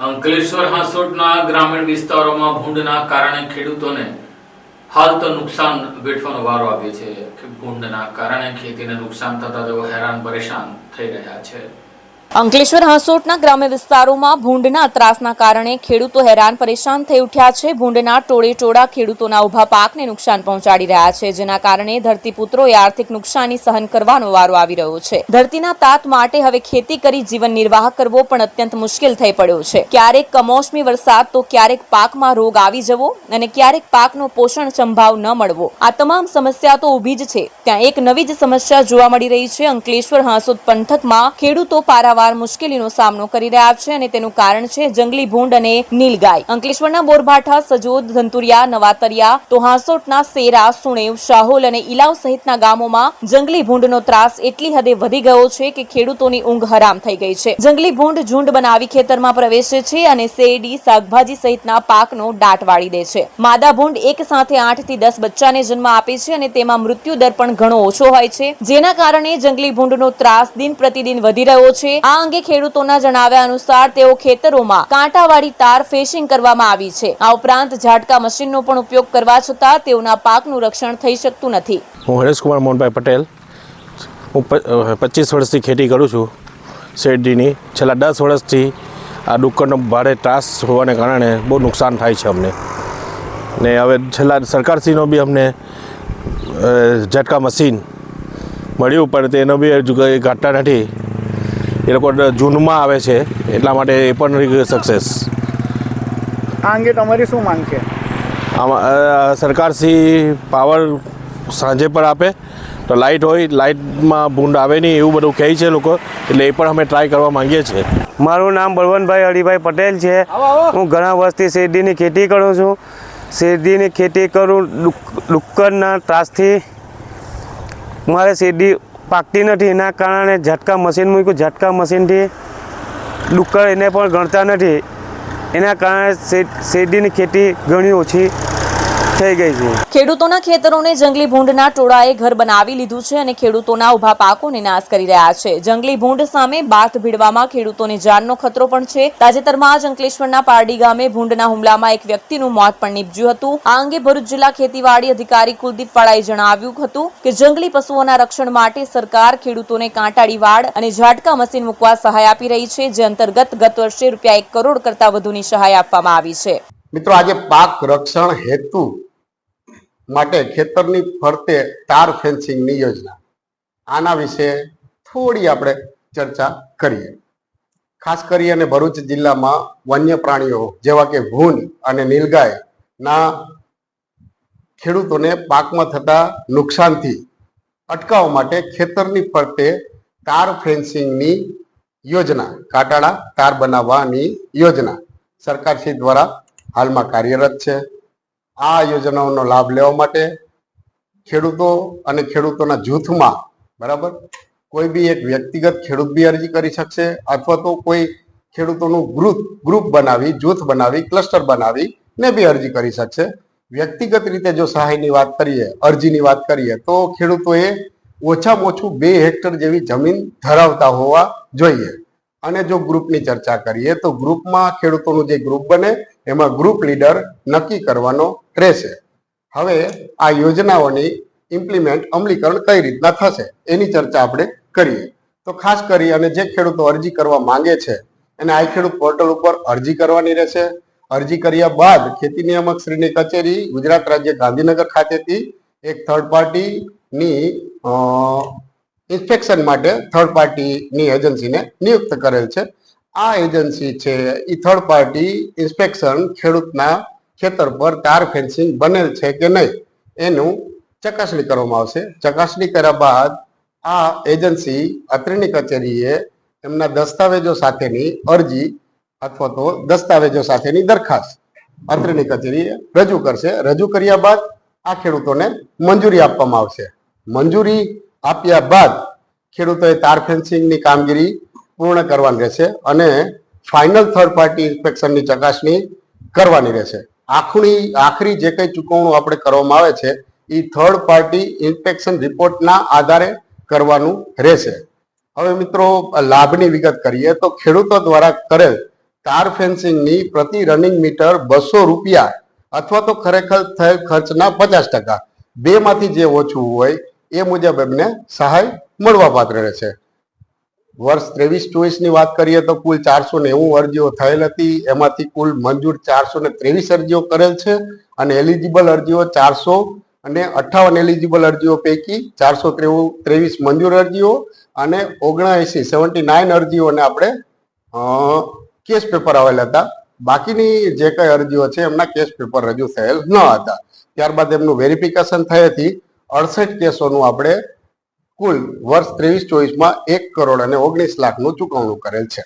અંકલેશ્વર હાંસોટના ગ્રામીણ વિસ્તારોમાં ભૂંડના કારણે ખેડૂતોને હાલ તો નુકસાન વેઠવાનો વારો આવ્યો છે. ભૂંડના કારણે ખેતીને નુકસાન થતા તેઓ હેરાન પરેશાન થઈ રહ્યા છે. અંકલેશ્વર હાંસોટના ગ્રામ્ય વિસ્તારોમાં ભૂંડના ત્રાસના કારણે ખેડૂતો હેરાન પરેશાન થઈ ઉઠ્યા છે. ભૂંડના ટોળે ટોળા ખેડૂતોના ઊભા પાકને નુકસાન પહોંચાડી રહ્યા છે, જેના કારણે ધરતીપુત્રોએ આર્થિક નુકસાની સહન કરવાનો વારો આવી રહ્યો છે. ધરતીના તાત માટે હવે ખેતી કરી જીવન નિર્વાહ કરવો પણ અત્યંત મુશ્કેલ થઈ પડ્યો છે. ક્યારેક કમોસમી વરસાદ તો ક્યારેક પાકમાં રોગ આવી જવો અને ક્યારેક પાકનો પોષણ સંભાવ ન મળવો. આ તમામ સમસ્યા તો ઊભી જ છે. ત્યાં એક નવી જ સમસ્યા જોવા મળી રહી છે. અંકલેશ્વર હાંસોદ પંથકમાં ખેડૂતો પારાવાર મુશ્કેલીનો સામનો કરી રહ્યા છે અને તેનું કારણ છે જંગલી ભૂંડ અને નીલગાય. અંકલેશ્વરના બોરભાઠા, સજોદ, ધંતુરિયા, નવાતરિયા, તોહાસોટના સેરા, સુણેવ, શાહોલ અને ઇલાવ સહિતના ગામોમાં જંગલી ભૂંડનો ત્રાસ એટલી હદે વધી ગયો છે કે ખેડૂતોની ઊંઘ હરામ થઈ ગઈ છે. જંગલી ભૂંડ ઝુંડ બનાવી ખેતરમાં પ્રવેશે છે અને શેરડી, શાકભાજી સહિતના પાકનો દાટ વાળી દે છે. માદા ભૂંડ એક સાથે આઠથી દસ બચ્ચાને જન્મ આપે છે અને તેમાં મૃત્યુ દર પણ ઘણો ઓછો હોય છે, જેના કારણે જંગલી ભૂંડનો ત્રાસ દિન પ્રતિદિન વધી રહ્યો છે. આ અંગે ખેડૂતોના જણાવ્યા અનુસાર તેઓ ખેતરોમાં કાંટાવાળી તાર ફેશિંગ કરવામાં આવી છે. આ ઉપરાંત ઝાટકા મશીનનો પણ ઉપયોગ કરવા છતાં તેઓના પાકનું રક્ષણ થઈ શકતું નથી. હું હરેશકુમાર મોહનભાઈ પટેલ. હું પચીસ વર્ષથી ખેતી કરું છું શેરડીની. છેલ્લા દસ વર્ષથી આ ડુક્કરનો ભારે ત્રાસ હોવાને કારણે બહુ નુકસાન થાય છે અમને. ને હવે છેલ્લા સરકારશ્રીનો બી અમને ઝટકા મશીન મળ્યું પણ તેનો બી હજુ કંઈ ઘાટતા નથી. એ લોકો જૂનમાં આવે છે એટલા માટે એ પણ સક્સેસ આ અંગે તમારી શું માંગ છે? આમાં સરકારશ્રી પાવર સાંજે પણ આપે તો લાઇટ હોય લાઇટમાં ભૂંડ આવે નહીં એવું બધું કહે છે લોકો એટલે એ પણ અમે ટ્રાય કરવા માંગીએ છીએ. મારું નામ બળવંતભાઈ હરિભાઈ પટેલ છે. હું ઘણા વર્ષથી શેરડીની ખેતી કરું છું. શેરડીની ખેતી કરું ડુક- ડુક્કરના ત્રાસથી. મારે શેરડી પાકતી નથી. એના કારણે ઝટકા મશીન મૂક્યું. ઝટકા મશીનથી ડુક્કર એને પણ ગણતા નથી. એના કારણે શેર- શેરડીની ખેતી ઘણી ઓછી થઈ ગઈ છે. ખેડૂતોના ખેતરોને જંગલી ભૂંડના ટોળાએ ઘર બનાવી લીધું છે અને ખેડૂતોના ઊભા પાકોને નાશ કરી રહ્યા છે. જંગલી ભૂંડ સામે બાથ ભીડવામાં ખેડૂતોને જાનનો ખતરો પણ છે. તાજેતરમાં જ અંકલેશ્વરના પારડી ગામે ભૂંડના હુમલામાં એક વ્યક્તિનું મોત પણ નીપજ્યું હતું. આ અંગે ભરૂચ જિલ્લા ખેતીવાડી અધિકારી કુલદીપ વાળાએ જણાવ્યું હતું કે જંગલી પશુઓના રક્ષણ માટે સરકાર ખેડૂતોને કાંટાળી વાડ અને ઝાટકા મશીન મૂકવા સહાય આપી રહી છે જે અંતર્ગત ગત વર્ષે રૂપિયા એક કરોડ કરતા વધુની સહાય આપવામાં આવી છે. મિત્રો આજે પાક રક્ષણ હેતુ માટે ખેતરની ફરતે તાર ફેન્સિંગની યોજના. આના વિશે થોડી આપણે ચર્ચા કરીએ. ખાસ કરી અને ભરૂચ જિલ્લામાં વન્ય પ્રાણીઓ જેવા કે ભૂન અને નીલગાય ના ખેડૂતોને પાકમાં થતા નુકસાનથી અટકાવવા માટે ખેતરની ફરતે તાર ફેન્સિંગની યોજના, કાટાળા તાર બનાવવાની યોજના સરકારશ્રી દ્વારા હાલમાં કાર્યરત છે. આ યોજનાઓનો લાભ લેવા માટે ખેડૂતો અને ખેડૂતોના જૂથમાં, બરાબર? કોઈ બી એક વ્યક્તિગત ખેડૂત બી અરજી કરી શકશે અથવા તો કોઈ ખેડૂતોનું ગ્રુપ ગ્રુપ બનાવી, જૂથ બનાવી, ક્લસ્ટર બનાવી ને બી અરજી કરી શકશે. વ્યક્તિગત રીતે જો સહાયની વાત કરીએ, અરજીની વાત કરીએ, તો ખેડૂતોએ ઓછામાં ઓછું બે હેક્ટર જેવી જમીન ધરાવતા હોવા જોઈએ. અને જો ગ્રુપની ચર્ચા કરીએ, તો ગ્રુપમાં ખેડૂતોનું જે ગ્રુપ બને એમાં ગ્રુપ લીડર નક્કી કરવાનો રહેશે. હવે આ યોજનાઓની ઇમ્પ્લિમેન્ટ અમલીકરણ કઈ રીતના થશે એની ચર્ચા આપણે કરીએ. તો ખાસ કરી અને જે ખેડૂતો અરજી કરવા માંગે છે, એને આઈ ખેડૂત પોર્ટલ ઉપર અરજી કરવાની રહેશે. અરજી કર્યા બાદ ખેતી નિયામક શ્રીની કચેરી ગુજરાત રાજ્ય ગાંધીનગર ખાતેથી એક થર્ડ પાર્ટીની ઇન્સ્પેક્શન માટે થર્ડ પાર્ટીની એજન્સીને નિયુક્ત કરેલ છે. આ એજન્સી છે એ થર્ડ પાર્ટી ઇન્સ્પેક્શન ખેડૂતના ખેતર પર તાર ફેન્સિંગ બનેલ છે કે નહીં, એનું ચકાસણી કરવામાં આવશે. ચકાસણી કર્યા બાદ આ એજન્સી અત્રેની કચેરીએ એમના દસ્તાવેજો સાથેની અરજી અથવા તો દસ્તાવેજો સાથેની દરખાસ્ત અત્રેની કચેરીએ રજૂ કરશે. રજૂ કર્યા બાદ આ ખેડૂતોને મંજૂરી આપવામાં આવશે. મંજૂરી આપ્યા બાદ ખેડૂતોએ તાર ફેન્સિંગની કામગીરી પૂર્ણ કરવાની રહેશે અને ફાઇનલ થર્ડ પાર્ટી ઇન્સ્પેક્શનની ચકાસણી કરવાની રહેશે. આખરી આખરી જે કંઈ ચૂકવણું આપણે કરવામાં આવે છે એ થર્ડ પાર્ટી ઇન્સ્પેક્શન રિપોર્ટના આધારે કરવાનું રહેશે. હવે મિત્રો, લાભની વિગત કરીએ તો ખેડૂતો દ્વારા કરેલ તાર ફેન્સિંગની પ્રતિ રનિંગ મીટર બસો રૂપિયા અથવા તો ખરેખર થયેલ ખર્ચના પચાસ ટકા. બેમાંથી જે ઓછું હોય, એ મુજબ એમને સહાય મળવા પાત્ર રહેશે. વર્ષ ત્રેવીસ ચોવીસની વાત કરીએ તો કુલ ચારસો નેવું અરજીઓ થયેલ હતી. એમાંથી કુલ મંજૂર ચારસો ને ત્રેવીસ અરજીઓ કરેલ છે અને એલિજિબલ અરજીઓ ચારસો અને અઠ્ઠાવન એલિજિબલ અરજીઓ પૈકી ચારસો ત્રેવીસ મંજૂર અરજીઓ અને ઓગણએંસી સેવન્ટી નાઇન અરજીઓને આપણે કેસ પેપર આવેલા હતા. બાકીની જે કઈ અરજીઓ છે એમના કેસ પેપર રજૂ થયેલ ન હતા. ત્યારબાદ એમનું વેરિફિકેશન થઈ હતી. અડસઠ કેસોનું આપણે કુલ વર્ષ ત્રેવીસ ચોવીસમાં એક કરોડ અને ઓગણીસ લાખનું ચૂકવણું કરેલ છે.